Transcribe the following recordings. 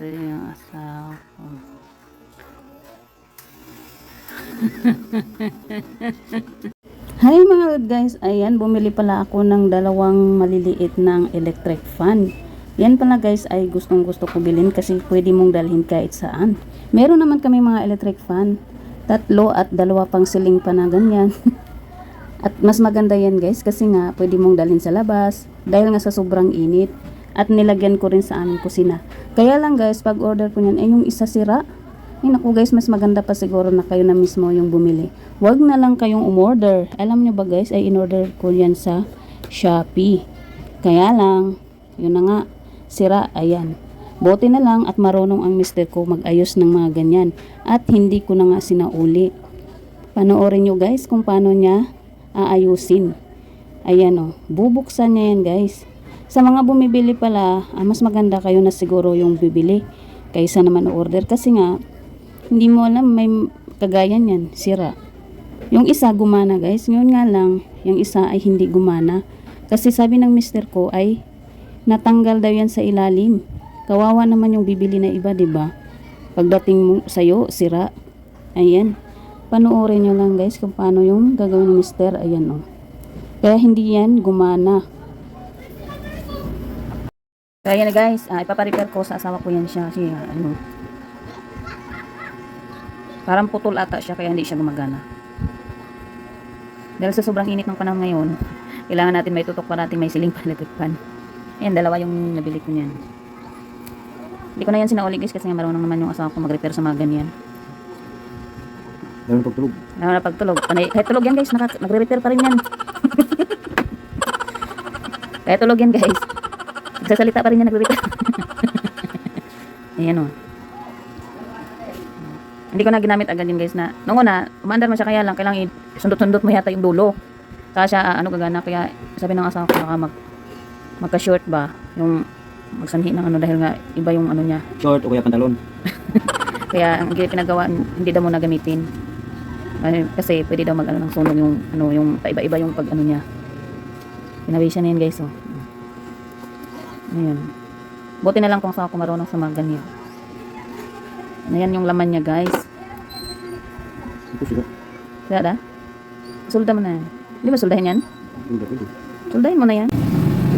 Ito yung asawa ko. Hi mga lord guys, ayan bumili pala ako ng dalawang maliliit ng electric fan. Yan pala guys ay gustong gusto ko bilhin kasi pwede mong dalhin kahit saan. Meron naman kami mga electric fan, tatlo at dalawa pang siling pa na ganyan. at mas maganda yan guys kasi nga pwede mong dalhin sa labas dahil nga sa sobrang init. At nilagyan ko rin sa aming kusina. Kaya lang guys, pag order ko niyan, ay yung isa sira. Ay naku guys, mas maganda pa siguro na kayo na mismo yung bumili. Huwag na lang kayong umorder. Alam nyo ba guys, ay in-order ko yan sa Shopee. Kaya lang, yun na nga, sira, ayan. Buti na lang at marunong ang mister ko mag-ayos ng mga ganyan. At hindi ko na nga sinauli. Panoorin nyo guys kung paano niya aayusin. Ayan o, bubuksan niya yan guys. Sa mga bumibili pala, ah, mas maganda kayo na siguro yung bibili kaysa naman order kasi nga hindi mo alam may kagaya niyan, sira. Yung isa gumana guys, ngayon nga lang, yung isa ay hindi gumana. Kasi sabi ng mister ko ay natanggal daw yan sa ilalim. Kawawa naman yung bibili na iba, 'di ba? Pagdating mo sa'yo, sira. Ayan. Panoorin nyo lang guys kung paano yung gagawin ng mister. Ayan oh. Kaya hindi yan gumana. Kaya yan na guys, ah, ipaparepair ko sa asawa ko yan siya kasi ah, ano, parang putol ata siya kaya hindi siya gumagana. Dahil sa sobrang init ng panahon ngayon, kailangan natin may tutok pa natin may siling electric fan. Ayan, dalawa yung nabili ko niyan. Hindi ko na yan sinauli guys kasi marunong naman yung asawa ko mag-repair sa mga ganyan. Meron pagtulog. Lalo na pagtulog. Panay, kahit tulog yan guys, nagre-repair pa rin yan. kahit tulog yan guys. Nagsasalita pa rin yan, nagre-repair. Ayan o. Hindi ko na ginamit agad yun guys na, nung una, umandar mo siya kaya lang, kailangan sundot-sundot mo yata yung dulo. Kaya siya, ah, ano gagana, kaya sabi ng asawa ko, baka mag, magka-short ba, yung magsanhi ng ano dahil nga iba yung ano niya. Short o kaya pantalon. Kaya ang pinagawa, hindi daw mo na gamitin. Kasi pwede daw mag ano ng sunog yung ano yung iba-iba yung pag ano niya. Pinawisan na yan guys oh. Ayan. Buti na lang kung sa ako marunong sa mga ganyan. Ayan yung laman niya guys. Ito sila. Kaya da? Sulda mo na yan. Hindi ba suldahin yan? Hindi pwede. Suldahin mo na yan.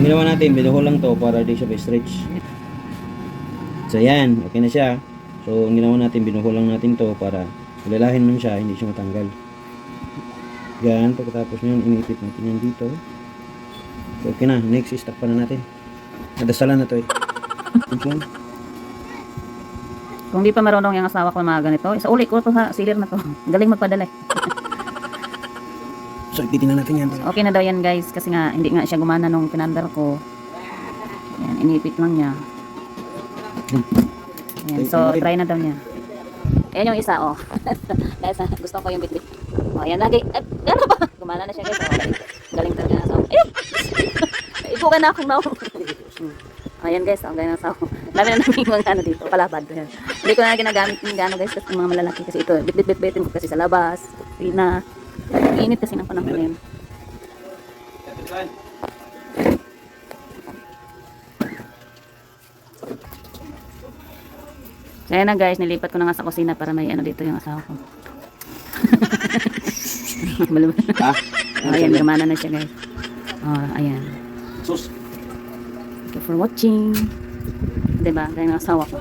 Ginawa natin, binuhol lang to para di siya pa-stretch. So yan, okay na siya. So ang ginawa natin, binuhol lang natin to para ulalahin man siya, hindi siya matanggal. Yan, pagkatapos nyan, iniipit natin yan dito. So okay na, next stop pa na natin. Nadasalan na to eh. Okay. Kung di pa marunong yung asawa ko ng mga ganito, isa uli ko to sa sealer na to. Galing magpadala eh. So ipitin na natin yan. Okay na daw yan guys kasi nga hindi nga siya gumana nung pinandar ko. Yan, inipit lang niya. Yan, so try na daw niya. Ayan yung isa oh. Dahil sa gusto ko yung bitbit. Oh, ayan lagi. Eh, ano ba? Gumana na siya guys. Oh, galing, galing talaga na asawa. Ayun! Ipugan na akong now. Ayan guys, ang ganyan sa Dami na namin mga ano dito, palabad. Ayan. Hindi ko na ginagamit yung gano guys kasi mga malalaki kasi ito, bit bit bit bitin ko kasi sa labas. Sina, init kasi ng panahon ngayon. Kaya na guys, nilipat ko na nga sa kusina para may ano dito yung asawa ko. Malum- Ah, oh, ayan, gumana na siya guys. Oh, ayan. sus. You for watching. Diba? Kaya ng asawa ko.